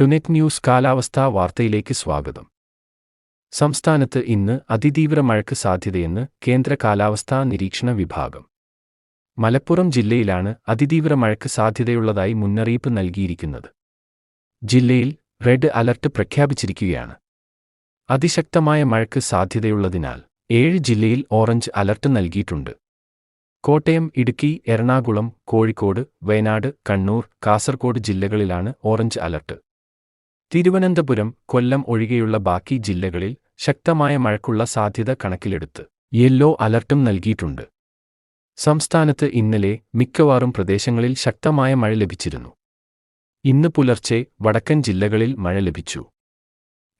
ടുനെറ്റ് news കാലാവസ്ഥാ വാർത്തയിലേക്ക് സ്വാഗതം. സംസ്ഥാനത്ത് ഇന്ന് അതിതീവ്ര മഴയ്ക്ക് സാധ്യതയെന്ന് കേന്ദ്ര കാലാവസ്ഥാ നിരീക്ഷണ വിഭാഗം. മലപ്പുറം ജില്ലയിലാണ് അതിതീവ്ര മഴയ്ക്ക് സാധ്യതയുള്ളതായി മുന്നറിയിപ്പ് നൽകിയിരിക്കുന്നത്. ജില്ലയിൽ റെഡ് അലർട്ട് പ്രഖ്യാപിച്ചിരിക്കുകയാണ്. അതിശക്തമായ മഴയ്ക്ക് സാധ്യതയുള്ളതിനാൽ ഏഴ് ജില്ലയിൽ ഓറഞ്ച് അലർട്ട് നൽകിയിട്ടുണ്ട്. കോട്ടയം ഇടുക്കി എറണാകുളം കോഴിക്കോട് വയനാട് കണ്ണൂർ കാസർഗോഡ് ജില്ലകളിലാണ് ഓറഞ്ച് അലർട്ട്. തിരുവനന്തപുരം കൊല്ലം ഒഴികെയുള്ള ബാക്കി ജില്ലകളിൽ ശക്തമായ മഴയ്ക്കുള്ള സാധ്യത കണക്കിലെടുത്ത് യെല്ലോ അലർട്ടും നൽകിയിട്ടുണ്ട്. സംസ്ഥാനത്ത് ഇന്നലെ മിക്കവാറും പ്രദേശങ്ങളിൽ ശക്തമായ മഴ ലഭിച്ചിരുന്നു. ഇന്ന് പുലർച്ചെ വടക്കൻ ജില്ലകളിൽ മഴ ലഭിച്ചു.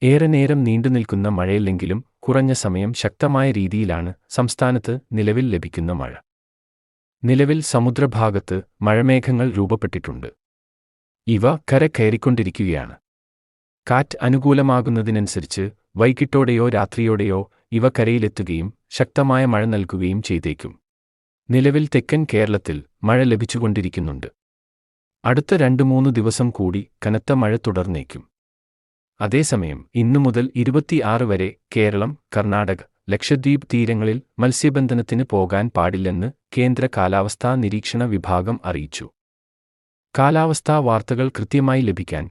ഏറെ നേരം നീണ്ടുനിൽക്കുന്ന മഴയില്ലെങ്കിലും കുറഞ്ഞ സമയം ശക്തമായ രീതിയിലാണ് സംസ്ഥാനത്ത് നിലവിൽ ലഭിക്കുന്ന മഴ. നിലവിൽ സമുദ്രഭാഗത്ത് മഴമേഘങ്ങൾ രൂപപ്പെട്ടിട്ടുണ്ട്. ഇവ കര കയറിക്കൊണ്ടിരിക്കുകയാണ് കാറ്റ് അനുകൂലമാകുന്നതിനനുസരിച്ച് വൈകിട്ടോടെയോ രാത്രിയോടെയോ ഇവ കരയിലെത്തുകയും ശക്തമായ മഴ നൽകുകയും ചെയ്തേക്കും. നിലവിൽ തെക്കൻ കേരളത്തിൽ മഴ ലഭിച്ചുകൊണ്ടിരിക്കുന്നുണ്ട്. അടുത്ത രണ്ടു മൂന്ന് ദിവസം കൂടി കനത്ത മഴ തുടർന്നേക്കും. അതേസമയം ഇന്നു മുതൽ ഇരുപത്തിയാറ് വരെ കേരളം കർണാടക ലക്ഷദ്വീപ് തീരങ്ങളിൽ മത്സ്യബന്ധനത്തിന് പോകാൻ പാടില്ലെന്ന് കേന്ദ്ര കാലാവസ്ഥാ നിരീക്ഷണ വിഭാഗം അറിയിച്ചു. കാലാവസ്ഥാ വാർത്തകൾ കൃത്യമായി ലഭിക്കാൻ